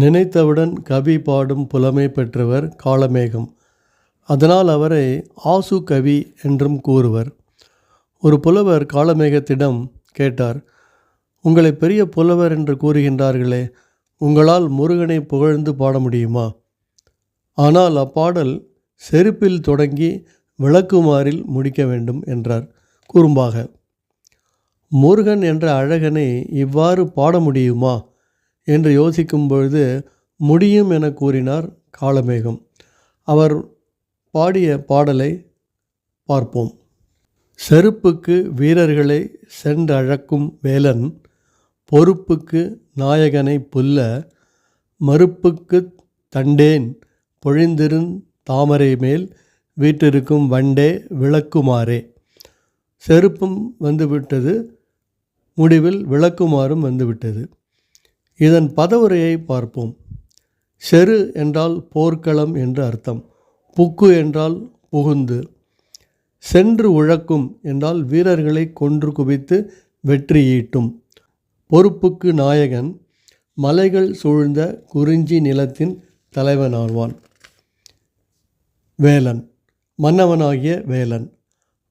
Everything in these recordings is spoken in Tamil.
நினைத்தவுடன் கவி பாடும் புலமை பெற்றவர் காளமேகம் அதனால் அவரை ஆசு கவி என்றும் கூறுவர். ஒரு புலவர் காளமேகத்திடம் கேட்டார் உங்களை பெரிய புலவர் என்று கூறுகின்றார்களே உங்களால் முருகனை புகழ்ந்து பாட முடியுமா? ஆனால் அப்பாடல் செருப்பில் தொடங்கி விளக்குமாறில் முடிக்க வேண்டும் என்றார் குறும்பாக. முருகன் என்ற அழகனை இவ்வாறு பாட முடியுமா? என்று யோசிக்கும் பொழுது முடியும் என கூறினார் காளமேகம் அவர் பாடிய பாடலை பார்ப்போம். செருப்புக்கு வீரர்களை சென்றழக்கும் வேலன் பொறுப்புக்கு நாயகனை புல்ல மறுப்புக்கு தண்டேன் பொழிந்திருந் தாமரை மேல் வீட்டிருக்கும் வண்டே விளக்குமாறே. செருப்பும் வந்துவிட்டது முடிவில் விளக்குமாறும் வந்துவிட்டது. இதன் பதவுரையை பார்ப்போம். செரு என்றால் போர்க்களம் என்று அர்த்தம். புக்கு என்றால் புகுந்து. சென்று உழக்கும் என்றால் வீரர்களை கொன்று குவித்து வெற்றி ஈட்டும். பொறுப்புக்கு நாயகன் மலைகள் சூழ்ந்த குறிஞ்சி நிலத்தின் தலைவனாவான். வேலன் மன்னவனாகிய வேலன்.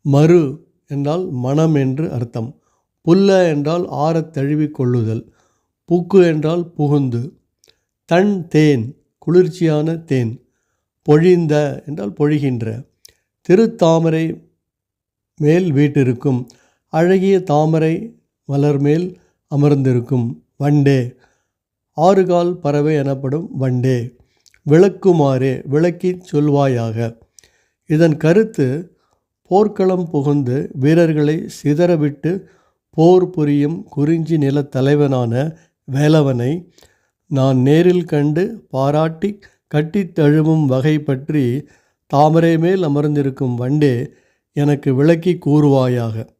மறு என்றால் மனம் என்று அர்த்தம். புல்ல என்றால் ஆறத் தழுவிக் கொள்ளுதல். பூக்கு என்றால் புகுந்து தன் தேன் குளிர்ச்சியான தேன் பொழிந்த என்றால் பொழிகின்ற திருத்தாமரை மேல் வீட்டிருக்கும் அழகிய தாமரை மலர் மேல் அமர்ந்திருக்கும் வண்டே ஆறுகால் பறவை எனப்படும் வண்டே விளக்குமாறே விளக்கிச் சொல்வாயாக. இதன் கருத்து போர்க்களம் புகுந்து வீரர்களை சிதறவிட்டு போர் புரியும் குறிஞ்சி நில தலைவனான வேலவனை நான் நேரில் கண்டு பாராட்டி கட்டித் தழுவும் வகை பற்றி தாமரை மேல் அமர்ந்திருக்கும் வண்டே எனக்கு விளக்கி கூறுவாயாக.